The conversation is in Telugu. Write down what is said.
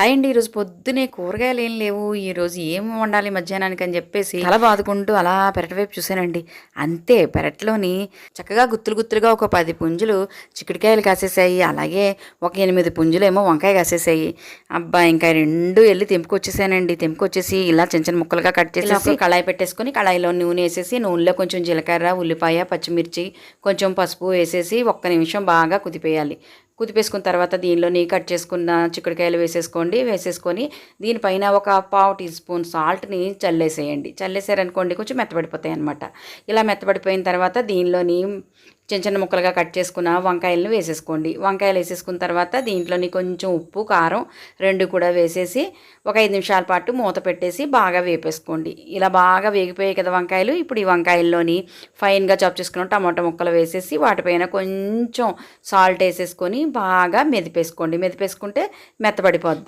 హాయ్ అండి ఈరోజు పొద్దునే కూరగాయలు ఏం లేవు ఈరోజు ఏం వండాలి మధ్యాహ్నానికి అని చెప్పేసి తల బాదుకుంటూ అలా పెరటి వైపు చూశానండి. అంతే పెరట్లోని చక్కగా గుత్తులు గుత్తులుగా ఒక పది పుంజులు చిక్కుడుకాయలు కాసేసాయి అలాగే ఒక ఎనిమిది పుంజులు ఏమో వంకాయ కాసేసాయి. అబ్బా ఇంకా రెండు వెళ్ళి తెంపుకొచ్చేసానండి. తెంపుకొచ్చేసి ఇలా చిన్న చిన్న ముక్కలుగా కట్ చేసేసి కళాయి పెట్టేసుకొని కళాయిలో నూనె వేసేసి నూనెలో కొంచెం జీలకర్ర ఉల్లిపాయ పచ్చిమిర్చి కొంచెం పసుపు వేసేసి ఒక్క నిమిషం బాగా కుదిపేయాలి. కుదిపేసుకున్న తర్వాత దీనిలోని కట్ చేసుకున్న చిక్కుడుకాయలు వేసేసుకోండి. వేసేసుకొని దీనిపైన ఒక పావు టీ స్పూన్ సాల్ట్ని చల్లేసేయండి. చల్లేసారనుకోండి కొంచెం మెత్తబడిపోతాయి అనమాట ఇలా మెత్తబడిపోయిన తర్వాత దీనిలోని చిన్న చిన్న ముక్కలుగా కట్ చేసుకున్న వంకాయలను వేసేసుకోండి. వంకాయలు వేసేసుకున్న తర్వాత దీంట్లోని కొంచెం ఉప్పు కారం రెండు కూడా వేసేసి ఒక ఐదు నిమిషాల పాటు మూత పెట్టేసి బాగా వేపేసుకోండి. ఇలా బాగా వేగిపోయాయి కదా వంకాయలు. ఇప్పుడు ఈ వంకాయల్లోని ఫైన్గా చాప్ చేసుకున్న టమాటా ముక్కలు వేసేసి వాటిపైన కొంచెం సాల్ట్ వేసేసుకొని బాగా మెదిపేసుకోండి. మెదిపేసుకుంటే మెత్తబడిపోద్ది.